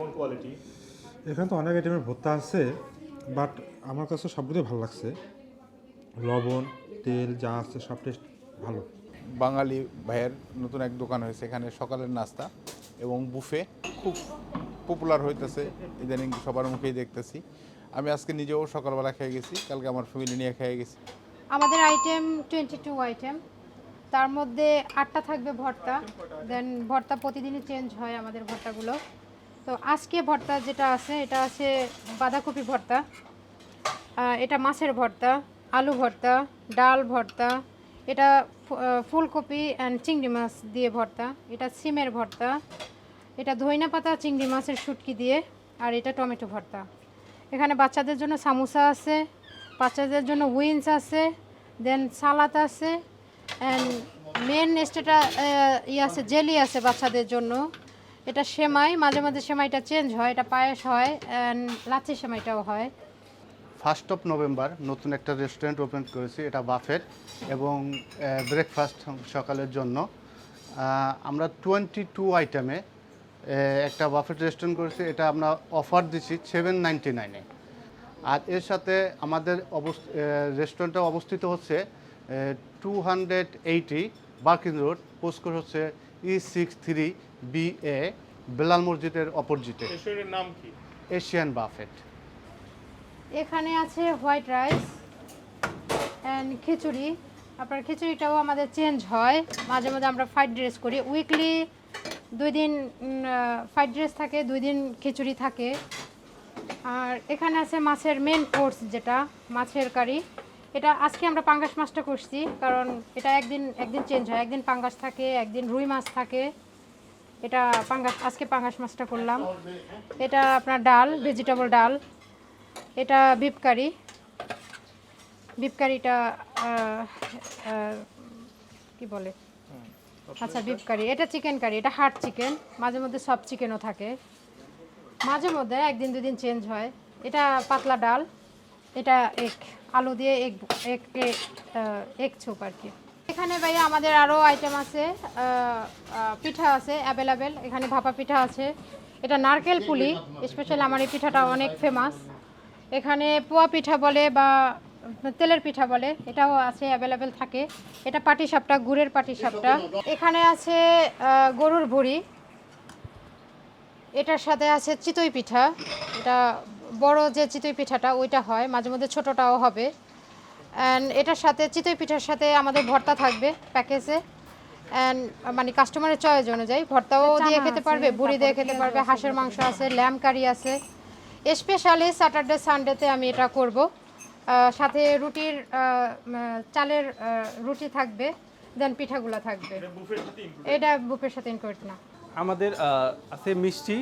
কেমন কোয়ালিটি এখানে তো অনেক আইটেমের ভর্তা আছে বাট আমার কাছে সবগুলোই ভালো লাগছে। লবণ তেল যা আছে সব টেস্ট ভালো। বাঙালি ভাইয়ের নতুন এক দোকান হয়েছে এখানে সকালের নাস্তা এবং বুফে খুব পপুলার হইতেছে ইদানিং সবার মুখেই দেখতেছি। আমি আজকে নিজেও সকালবেলা খেয়ে গেছি কালকে আমার ফ্যামিলি নিয়ে খেয়ে গেছি। আমাদের আইটেম টোয়েন্টি টু আইটেম তার মধ্যে আটটা থাকবে ভর্তা দেন ভর্তা প্রতিদিনই চেঞ্জ হয় আমাদের ভর্তাগুলো। তো আজকে ভর্তা যেটা আছে, এটা আছে বাঁধাকপি ভর্তা এটা মাছের ভর্তা, আলু ভর্তা, ডাল ভর্তা, এটা ফুলকপি অ্যান্ড চিংড়ি মাছ দিয়ে ভর্তা, এটা সিমের ভর্তা, এটা ধইনা পাতা, চিংড়ি মাছের শুটকি দিয়ে, আর এটা টমেটো ভর্তা। এখানে বাচ্চাদের জন্য সামোসা আছে, বাচ্চাদের জন্য উইন্স আছে, দেন সালাদ আছে অ্যান্ড মেন স্টেটা ই আছে, জেলি আছে বাচ্চাদের জন্য। এটা সেমাই, মাঝে মাঝে সেমাইটা চেঞ্জ হয়, এটা পায়েস হয় লাচ্ছি সেমাইটাও হয়। ফার্স্ট অফ নভেম্বর নতুন একটা রেস্টুরেন্ট ওপেন করেছি, এটা বাফেট এবং ব্রেকফাস্ট সকালের জন্য। আমরা টোয়েন্টি টু আইটেমে একটা বাফেট রেস্টুরেন্ট করেছি, এটা আমরা অফার দিচ্ছি সেভেন নাইনটি নাইনে আর এর সাথে আমাদের অবস রেস্টুরেন্টটা অবস্থিত হচ্ছে two hundred eighty Barking road postcode হচ্ছে E six three B A Belal মসজিদের অপোজিটে। রেস্টুরেন্টের নাম কি? Asian buffet. এখানে আছে হোয়াইট রাইস অ্যান্ড খিচুড়ি। আপনার খিচুড়িটাও আমাদের চেঞ্জ হয়। মাঝে মাঝে আমরা ফ্রাইড ড্রেস করি। উইকলি দুই দিন ফ্রাইড ড্রেস থাকে দুই দিন খিচুড়ি থাকে। আর এখানে আছে মাছের মেন কোর্স যেটা মাছের কারি। এটা আজকে আমরা পাঙ্গাস মাছটা করছি কারণ এটা একদিন একদিন চেঞ্জ হয়। একদিন পাঙ্গাস থাকে একদিন রুই মাছ থাকে। এটা পাঙ্গাস আজকে পাঙ্গাস মাছটা করলাম। এটা আপনার ডাল ভেজিটেবল ডাল। এটা বিপ কারি বিপ কারিটা কি বলে? আচ্ছা বিপ কারি এটা চিকেন কারি এটা হার্ড চিকেন মাঝে মধ্যে সব চিকেনও থাকে। মাঝে মধ্যে একদিন দুদিন চেঞ্জ হয়। এটা পাতলা ডাল। এটা এক, আলু দিয়ে এক এক এক ছোপ আর কি। এখানে ভাইয়া আমাদের আরও আইটেম আছে পিঠা আছে অ্যাভেলেবেল এখানে ভাপা পিঠা আছে। এটা নারকেল পুলি স্পেশাল আমার এই পিঠাটা অনেক ফেমাস এখানে পোয়া পিঠা বলে বা তেলের পিঠা বলে, এটাও আছে অ্যাভেলেবেল থাকে। এটা পাটি সাপটা গুড়ের পাটি সাপটা এখানে আছে গরুর ভুড়ি। এটার সাথে আছে চিতই পিঠা। এটা বড় যে চিতই পিঠাটা ওইটা হয়। মাঝে মধ্যে ছোটোটাও হবে। অ্যান্ড এটার সাথে চিতই পিঠার সাথে আমাদের ভর্তা থাকবে প্যাকেজে। অ্যান্ড মানে কাস্টমারের চয়েস অনুযায়ী ভর্তাও দিয়ে খেতে পারবে বুড়ি দিয়ে খেতে পারবে হাঁসের মাংস আছে ল্যাম কারি আছে। স্পেশালি স্যাটারডে সানডেতে আমি এটা করব। সাথে রুটির চালের রুটি থাকবে দেন পিঠাগুলো থাকবে। বুফের সাথে include। এটা বুফের সাথে ইনক্লুড না। আমাদের আছে মিষ্টি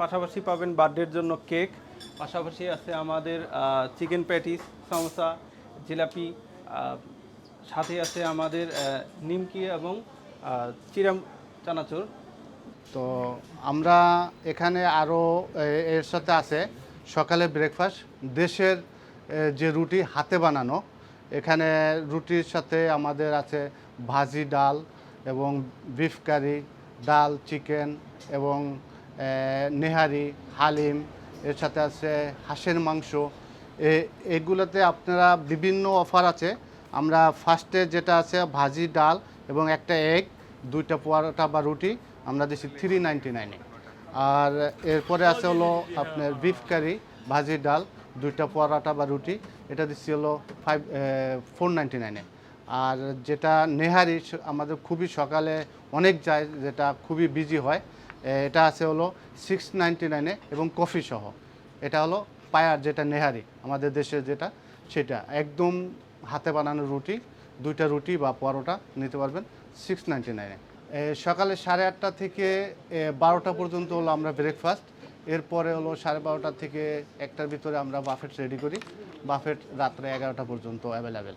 পাশাপাশি পাবেন বার্থডের জন্য কেক পাশাপাশি আছে আমাদের চিকেন প্যাটিস সমোসা জিলাপি সাথে আছে আমাদের নিমকি এবং চিরাম চানাচুর। তো আমরা এখানে আরও এর সাথে আছে সকালে ব্রেকফাস্ট দেশের যে রুটি হাতে বানানো, এখানে রুটির সাথে আমাদের আছে ভাজি ডাল এবং বিফ কারি ডাল চিকেন এবং নেহারি, হালিম এর সাথে আছে হাঁসের মাংস। এ- এগুলোতে আপনারা বিভিন্ন অফার আছে। আমরা ফার্স্টে যেটা আছে, ভাজি, ডাল এবং একটা এগ দুইটা পরোটা বা রুটি, আমরা দিচ্ছি থ্রি নাইনটি নাইনে আর এরপরে আছে হলো আপনার বিফ কারি ভাজি, ডাল, দুইটা পরোটা বা রুটি, এটা দিচ্ছি হলো ফাইভ ফোর নাইনটি নাইনে আর যেটা নেহারি, আমাদের খুবই সকালে অনেক যায়, যেটা খুবই বিজি হয়। এটা আছে হলো সিক্স নাইনটি নাইনে এবং কফি সহ। এটা হলো পায়ার যেটা নেহারি, আমাদের দেশের যেটা, সেটা। একদম হাতে বানানো রুটি, দুইটা রুটি বা পরোটা নিতে পারবেন সিক্স নাইনটি নাইনে সকালে সাড়ে আটটা থেকে বারোটা পর্যন্ত হলো আমরা ব্রেকফাস্ট এরপরে হলো সাড়ে বারোটা থেকে একটার ভিতরে আমরা বাফেট রেডি করি। বাফেট রাত্রে এগারোটা পর্যন্ত অ্যাভেলেবেল